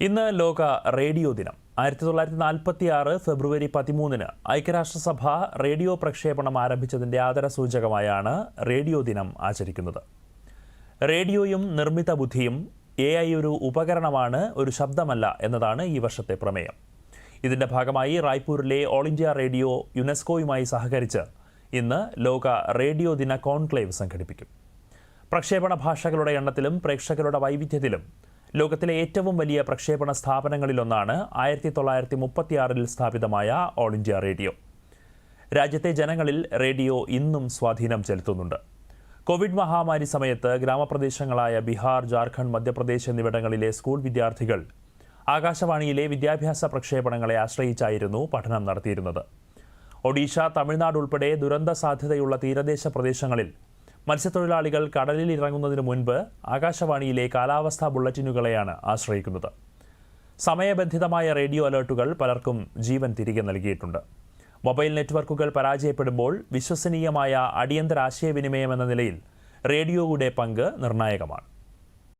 ഇന്ന് ലോക റേഡിയോ ദിനം. ആയിരത്തി തൊള്ളായിരത്തി നാൽപ്പത്തി ആറ് ഫെബ്രുവരി പതിമൂന്നിന് ഐക്യരാഷ്ട്രസഭ റേഡിയോ പ്രക്ഷേപണം ആരംഭിച്ചതിന്റെ ആദരസൂചകമായാണ് റേഡിയോ ദിനം ആചരിക്കുന്നത്. റേഡിയോയും നിർമ്മിത ബുദ്ധിയും എ ഐ ഒരു ഉപകരണമാണ് ഒരു ശബ്ദമല്ല എന്നതാണ് ഈ വർഷത്തെ പ്രമേയം. ഇതിന്റെ ഭാഗമായി റായ്പൂരിലെ ഓൾ ഇന്ത്യ റേഡിയോ യുനെസ്കോയുമായി സഹകരിച്ച് ഇന്ന് ലോക റേഡിയോ ദിന കോൺക്ലേവ് സംഘടിപ്പിക്കും. പ്രക്ഷേപണ ഭാഷകളുടെ എണ്ണത്തിലും പ്രേക്ഷകരുടെ വൈവിധ്യത്തിലും ലോകത്തിലെ ഏറ്റവും വലിയ പ്രക്ഷേപണ സ്ഥാപനങ്ങളിലൊന്നാണ് ആയിരത്തി തൊള്ളായിരത്തി മുപ്പത്തിയാറിൽ സ്ഥാപിതമായ ഓൾ ഇന്ത്യ റേഡിയോ. രാജ്യത്തെ ജനങ്ങളിൽ റേഡിയോ ഇന്നും സ്വാധീനം ചെലുത്തുന്നുണ്ട്. കോവിഡ് മഹാമാരി സമയത്ത് ഗ്രാമപ്രദേശങ്ങളായ ബീഹാർ ജാർഖണ്ഡ് മധ്യപ്രദേശ് എന്നിവിടങ്ങളിലെ സ്കൂൾ വിദ്യാർത്ഥികൾ ആകാശവാണിയിലെ വിദ്യാഭ്യാസ പ്രക്ഷേപണങ്ങളെ ആശ്രയിച്ചായിരുന്നു പഠനം നടത്തിയിരുന്നത്. ഒഡീഷ തമിഴ്നാട് ഉൾപ്പെടെ ദുരന്ത സാധ്യതയുള്ള തീരദേശ പ്രദേശങ്ങളിൽ മത്സ്യത്തൊഴിലാളികൾ കടലിൽ ഇറങ്ങുന്നതിന് മുൻപ് ആകാശവാണിയിലെ കാലാവസ്ഥാ ബുള്ളറ്റിനുകളെയാണ് ആശ്രയിക്കുന്നത്. സമയബന്ധിതമായ റേഡിയോ അലേർട്ടുകൾ പലർക്കും ജീവൻ തിരികെ നൽകിയിട്ടുണ്ട്. മൊബൈൽ നെറ്റ്വർക്കുകൾ പരാജയപ്പെടുമ്പോൾ വിശ്വസനീയമായ അടിയന്തര ആശയവിനിമയം എന്ന നിലയിൽ റേഡിയോയുടെ പങ്ക് നിർണായകമാണ്.